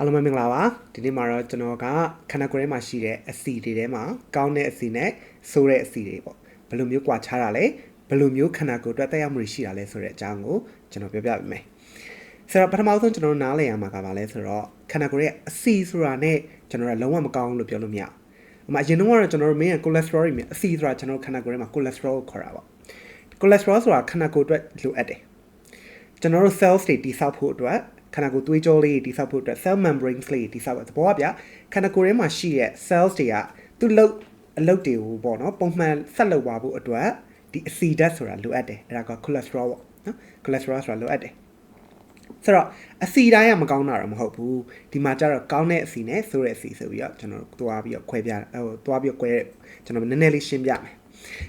အားလုံးပဲမင်္ဂလာပါဒီနေ့မှာတော့ကျွန်တော်ကခန္ဓာကိုယ်ထဲမှာရှိတဲ့အစီတွေထဲမှာကောင်းတဲ့အစီနဲ့ဆိုးတဲ့အစီတွေပေါ့ဘယ်လိုမျိုးကွာခြားတာလဲဘယ်လိုမျိုးခန္ဓာကိုယ်အတွက်တက်ရောက်မှုတွေရှိတာလဲဆိုတဲ့အကြောင်းကိုကျွန်တော်ပြောပြပေးမယ်ဆိုတော့ပထမဆုံးကျွန်တော်တို့နားလည်ရမှာကဘာလဲဆိုတော့ခန္ဓာကိုယ်ရဲ့အစီဆိုတာနဲ့ကျွန်တော်ကလုံးဝမကောင်းလို့ပြောလို့မရဘူးအမအရင်တော့ကတော့ကျွန်တော်တို့မင်းက cholesterol တွေမြအစီဆိုတာကျွန်တော်တို့ခန္ဓာကိုယ်ထဲမှာ cholesterol ကိုခေါ်တာပေါ့ cholesterol ဆိုတာခန္ဓာကိုယ်အတွက်လိုအပ်တယ်ကျွန်တော်တို့ cells တွေတိစောက်ဖို့အတွက် ခန္ဓာကိုယ်သွေးကြောလေးတွေတိစောက်ဖို့အတွက် cell membranes လေးတွေတိစောက်ဖို့သဘောကဗျခန္ဓာကိုယ်ထဲမှာရှိတဲ့ cells တွေကသူ့လုပ်အလုပ်တွေကိုပေါ့နော်ပုံမှန်ဆက်လုပ်ပါဖို့အတွက်ဒီအဆီဓာတ်ဆိုတာလိုအပ်တယ်အဲ့ဒါက cholesterol ပေါ့နော် cholesterol ဆိုတာလိုအပ်တယ်ဆိုတော့အဆီတိုင်းကမကောင်းတာတော့မဟုတ်ဘူးဒီမှာကျတော့ကောင်းတဲ့အဆီနဲ့ဆိုးတဲ့အဆီဆိုပြီးတော့ကျွန်တော်သွားပြီးတော့ခွဲပြဟိုသွားပြီးတော့ခွဲကျွန်တော်နည်းနည်းလေးရှင်းပြမယ်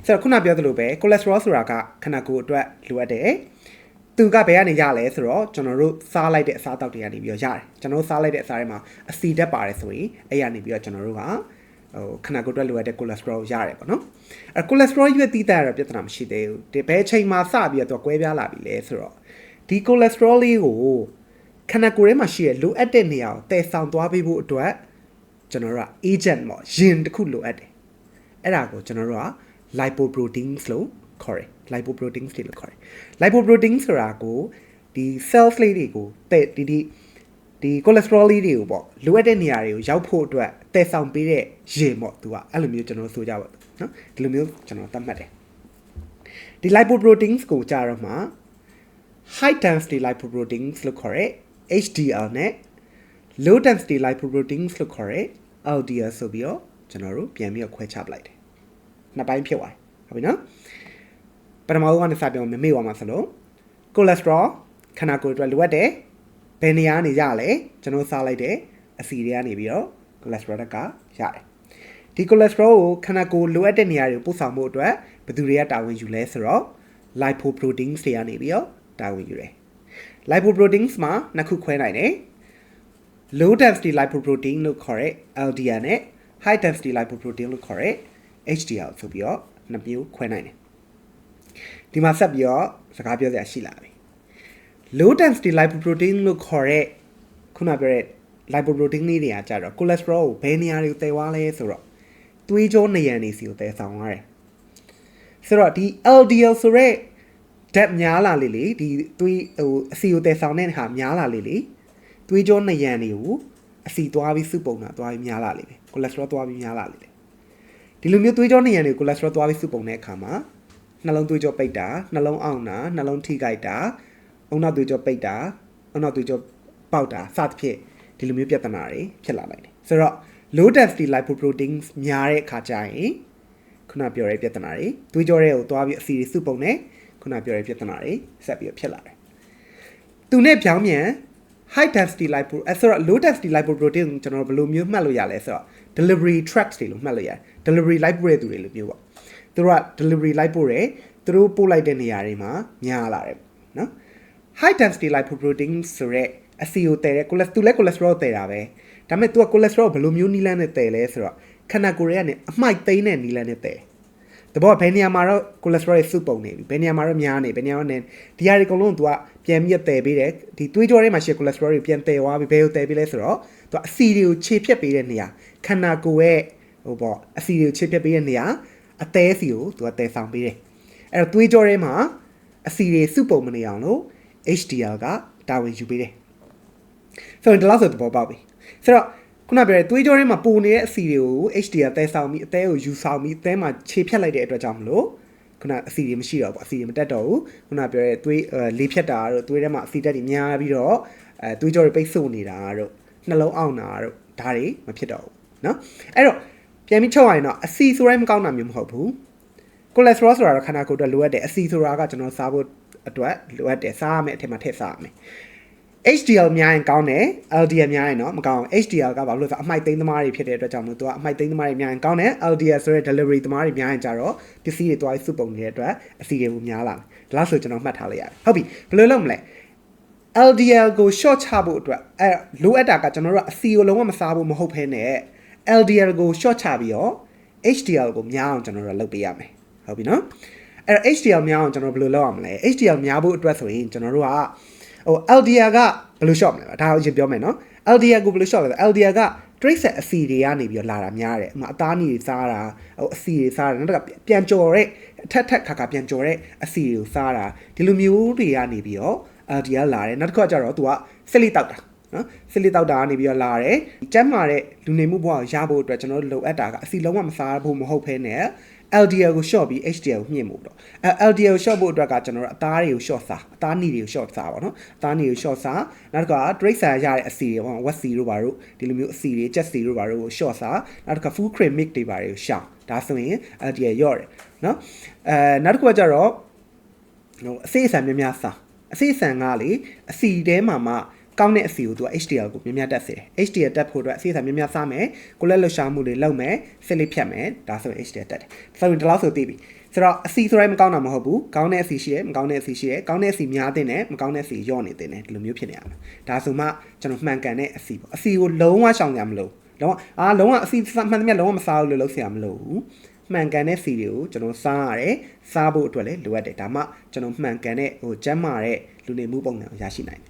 ဆိုတော့ခုနပြောသလိုပဲ cholesterol ဆိုတာကခန္ဓာကိုယ်အတွက်လိုအပ်တယ် သူကဘယ်ကနေရလဲဆိုတော့ကျွန်တော်တို့စားလိုက်တဲ့အစားအသောက်တွေကနေပြီးတော့ရတယ်ကျွန်တော်တို့စားလိုက်တဲ့အစားတွေမှာအဆီဓာတ်ပါတယ်ဆိုရင်အဲ့ရနေပြီးတော့ကျွန်တော်တို့ကဟိုခန္ဓာကိုယ်အတွက်လိုအပ်တဲ့ cholesterol ရတယ်ပေါ့နော်အဲ cholesterol ရွက်တီးတဲ့ရတော့ပြဿနာမရှိသေးဘူးဒီဘယ်အချိန်မှာစပြီးတော့ကွဲပြားလာပြီလဲဆိုတော့ဒီ cholesterol လေးကိုခန္ဓာကိုယ်ထဲမှာရှိတဲ့လိုအပ်တဲ့နေရာကိုတည်ဆောင်သွားပေးဖို့အတွက်ကျွန်တော်တို့က agent ပေါ့ရင်တစ်ခုလိုအပ်တယ်အဲ့ဒါကိုကျွန်တော်တို့က lipoproteins လို့ ခေါ်တယ် lipoproteins တွေလို့ခေါ်တယ် lipoproteins ဆိုတာကိုဒီ cells လေးတွေကိုတဲ့ဒီဒီဒီ cholesterol လေးတွေကိုပေါ့လိုအပ်တဲ့နေရာတွေကိုရောက်ဖို့အတွက်တည်ဆောင်ပေးတဲ့ရင်ပေါ့သူကအဲ့လိုမျိုးကျွန်တော်ဆိုကြပါနော်ဒီလိုမျိုးကျွန်တော်သတ်မှတ်တယ်ဒီ lipoproteins ကိုကြာတော့မှ high density lipoproteins လို့ခေါ်ရဲ HDL နဲ့ low density lipoproteins လို့ခေါ်ရဲ LDL ဆိုပြီးတော့ကျွန်တော်တို့ပြန်ပြီးတော့ခွဲခြားပလိုက်တယ်နှစ်ပိုင်းဖြစ်သွားတယ်ဟုတ်ပြီနော် ပထမဆုံးကနေစပြောမယ်မေ့သွားမှာဆိုလို့ cholesterol ခန္ဓာကိုယ်အတွက်လိုအပ်တယ်ဘယ်နေရာနေရလဲကျွန်တော်စားလိုက်တဲ့အဆီတွေကနေပြီးတော့ cholesterol တက်ကရတယ်ဒီ cholesterol ကိုခန္ဓာကိုယ်လိုအပ်တဲ့နေရာတွေကိုပို့ဆောင်ဖို့အတွက်ဘယ်သူတွေကတာဝန်ယူလဲဆိုတော့ lipoproteins တွေကနေပြီးတော့တာဝန်ယူတယ် lipoproteins မှာနှစ်ခုခွဲနိုင်တယ် low density lipoprotein လို့ခေါ်တဲ့ LDL နဲ့ high density lipoprotein လို့ခေါ်တဲ့ HDL ဆိုပြီးတော့နှစ်မျိုးခွဲနိုင်တယ် ဒီမှာဆက်ပြီးတော့စကားပြောစရာရှိလာပြီ low density lipoprotein လို့ခေါ်တဲ့ခုနပြောတဲ့ lipoprotein လေးတွေကကြတော့ cholesterol ကိုဘယ်နေရာတွေကိုတည်သွားလဲဆိုတော့သွေးကြောနေရန်နေစီကိုတည်ဆောင်ရတယ်ဆိုတော့ဒီ LDL ဆိုတဲ့ဓာတ်များလာလေလေဒီသွေးဟိုအစီကိုတည်ဆောင်တဲ့ဟာများလာလေလေသွေးကြောနေရန်တွေကိုအစီသွားပြီးစုပုံတာသွားပြီးများလာလေပဲ cholesterol သွားပြီးများလာလေလေဒီလိုမျိုးသွေးကြောနေရန်တွေကို cholesterol သွားပြီးစုပုံတဲ့အခါမှာ နှလုံးသွေးကြောပိတ်တာနှလုံးအောင်တာနှလုံးထိခိုက်တာအုံနောက်သွေးကြောပိတ်တာအုံနောက်သွေးကြောပေါက်တာစသဖြင့်ဒီလိုမျိုးပြဿနာတွေဖြစ်လာနိုင်တယ်ဆိုတော့ low density lipoproteins များတဲ့အခါကျရင်ခုနပြောတဲ့ပြဿနာတွေသွေးကြောတွေကိုသွားပြီးအစီတွေစုပုံနေခုနပြောတဲ့ပြဿနာတွေဆက်ပြီးဖြစ်လာတယ်သူနဲ့ပြောင်းမြန် high density lipo အဲဆိုတော့ low density lipoprotein ကိုကျွန်တော်ဘယ်လိုမျိုးမှတ်လို့ရလဲဆိုတော့ delivery tracks တွေလို့မှတ်လို့ရတယ် delivery lipo တဲ့သူတွေလိုမျိုးပေါ့ သူတို့က delivery lipo တွေသူတို့ပို့လိုက်တဲ့နေရာတွေမှာများလာတယ်နော် high density lipoprotein ဆိုရက်အစီကိုတည်တဲ့ cholesterol သူလည်း cholesterol တည်တာပဲဒါပေမဲ့ तू က cholesterol ဘယ်လိုမျိုးနီးလန်းနဲ့တည်လဲဆိုတော့ခန္ဓာကိုယ်ရဲ့ကနေအမှိုက်သိမ်းတဲ့နီးလန်းနဲ့တည်တဘောဘယ်နေရာမှာတော့ cholesterol ရဲ့စုပုံနေပြီဘယ်နေရာမှာတော့များနေဘယ်နေရာမှာနေဒီဟာတွေအကုန်လုံး तू ကပြန်ပြီးတည်ပေးတယ်ဒီသွေးကြောထဲမှာရှိ cholesterol တွေပြန်တည်သွားပြီဘယ်ကိုတည်ပေးလဲဆိုတော့ तू အစီတွေကိုခြေဖြတ်ပေးတဲ့နေရာခန္ဓာကိုယ်ရဲ့ဟိုပေါ့အစီတွေကိုခြေဖြတ်ပေးတဲ့နေရာ အသေးစီကို तू ကတည်ဆောင်ပေးတယ်အဲ့တော့သွေးကြောထဲမှာအစီတွေစုပုံမနေအောင်လို့ HDL ကတာဝန်ယူပေးတယ်ဆိုတော့ဒီလောက်ဆိုသဘောပေါက်ပြီဆိုတော့ခုနပြောတဲ့သွေးကြောထဲမှာပူနေတဲ့အစီတွေကို HDL တဲဆောင်ပြီးအသေးကိုယူဆောင်ပြီးအသေးမှာခြေဖြတ်လိုက်တဲ့အတွက်ကြောင့်မလို့ခုနအစီတွေမရှိတော့ဘူးအစီတွေမတက်တော့ဘူးခုနပြောတဲ့သွေးလေးဖြတ်တာတို့သွေးထဲမှာအစီတက်တွေများပြီးတော့အဲသွေးကြောတွေပိတ်ဆို့နေတာတို့နှလုံးအောင်တာတို့ဒါတွေမဖြစ်တော့ဘူးเนาะအဲ့တော့ ပြန်ပြီးချုပ်ရရင်တော့အစီဆိုတိုင်းမကောင်းတာမျိုးမဟုတ်ဘူး cholesterol ဆိုတာတော့ခန္ဓာကိုယ်အတွက်လိုအပ်တယ်အစီဆိုတာကကျွန်တော်စားဖို့အတွက်လိုအပ်တယ်စားရမယ်အထက်မှာထည့်စားရမယ် HDL များရင်ကောင်းတယ် LDL များရင်တော့မကောင်း HDL ကဘာလို့လဲဆိုတော့အမိုက်သိမ်းသမားတွေဖြစ်တဲ့အတွက်ကြောင့်မို့သူကအမိုက်သိမ်းသမားတွေများရင်ကောင်းတယ် LDL ဆိုတဲ့ delivery သမားတွေများရင်ကြတော့ပစ္စည်းတွေသွားပြီးစုပုံနေတဲ့အတွက်အစီတွေများလာတယ်ဒါလို့ဆိုကျွန်တော်မှတ်ထားလိုက်ရတယ်ဟုတ်ပြီဘယ်လိုလုပ်မလဲ LDL ကို short ချဖို့အတွက်အဲလိုအပ်တာကကျွန်တော်တို့ကအစီကိုလုံးဝမစားဖို့မဟုတ်ဘဲနဲ့ LDL ကို short ချပြီးတော့ HDL ကိုများအောင်ကျွန်တော်တို့လုပ်ပေးရမယ်ဟုတ်ပြီနော်အဲ့တော့ HDL များအောင်ကျွန်တော်ဘယ်လိုလုပ်ရမလဲ HDL များဖို့အတွက်ဆိုရင်ကျွန်တော်တို့ကဟို LDL ကဘယ်လို short မလဲဒါကိုအရင်ပြောမယ်နော် LDL ကိုဘယ်လို short လဲဆို LDL က trace အစီတွေကနေပြီးတော့လာတာများတယ်ဥပမာအသားနီတွေစားတာဟိုအစီတွေစားတာနောက်ကပြန်ကြော်တဲ့အထက်ထက်ခါခါပြန်ကြော်တဲ့အစီတွေကိုစားတာဒီလိုမျိုးတွေကနေပြီးတော့ LDL လာတယ်နောက်တစ်ခါကျတော့ तू ကစစ်လိတောက်တာ နော်စစ်လိတောက်တာကနေပြီးတော့လာတယ်ကျန်းမာတဲ့လူနေမှုဘဝကိုရဖို့အတွက်ကျွန်တော်တို့လိုအပ်တာကအစီလုံးဝမစားဖို့မဟုတ်ဘဲနဲ့ LDL ကို short ပြီး HDL ကိုမြင့်ဖို့တော့အဲ LDL ကို short ဖို့အတွက်ကကျွန်တော်တို့အသားတွေကို short စားအသားနီတွေကို short စားပါတော့အသားနီကို short စားနောက်တစ်ခါ trace ဆာရတဲ့အစီတွေပေါ့ဝက်စီတို့ဘာတို့ဒီလိုမျိုးအစီတွေချက်စီတို့ဘာတို့ကို short စားနောက်တစ်ခါ full cream mix တွေဘာတွေကိုရှောင်ဒါဆိုရင် LDL ရော့တယ်နော်အဲနောက်တစ်ခုကကျတော့ဟိုအစိအဆန်များများစားအစိအဆန်ကလေအစီတဲမှာမှ ကောင်းတဲ့အစီကိုသူက HDL ကိုများများတက်စေတယ် HDL တက်ဖို့အတွက်အစီအဆန်များများစားမယ်ကိုလက်လှရှာမှုတွေလုပ်မယ်စစ်လေးဖြတ်မယ်ဒါဆိုရင် HDL တက်တယ်ဆိုရင်ဒီလောက်ဆိုသိပြီဆိုတော့အစီဆိုတိုင်းမကောင်းတာမဟုတ်ဘူးကောင်းတဲ့အစီရှိတယ်မကောင်းတဲ့အစီရှိတယ်ကောင်းတဲ့အစီများတဲ့နဲ့မကောင်းတဲ့အစီညော့နေတဲ့နဲ့ဒီလိုမျိုးဖြစ်နေရမှာဒါဆိုမှကျွန်တော်မှန်ကန်တဲ့အစီပေါ့အစီကိုလုံးဝရှောင်ကြမလို့လုံးဝအာလုံးဝအစီမှန်တယ်မြတ်လုံးဝမစားဘူးလို့လုပ်เสียမလို့ဘူးမှန်ကန်တဲ့စီတွေကိုကျွန်တော်စားရတယ်စားဖို့အတွက်လည်းလိုအပ်တယ်ဒါမှကျွန်တော်မှန်ကန်တဲ့ဟိုကျန်းမာတဲ့လူနေမှုပုံစံကိုရရှိနိုင်တယ်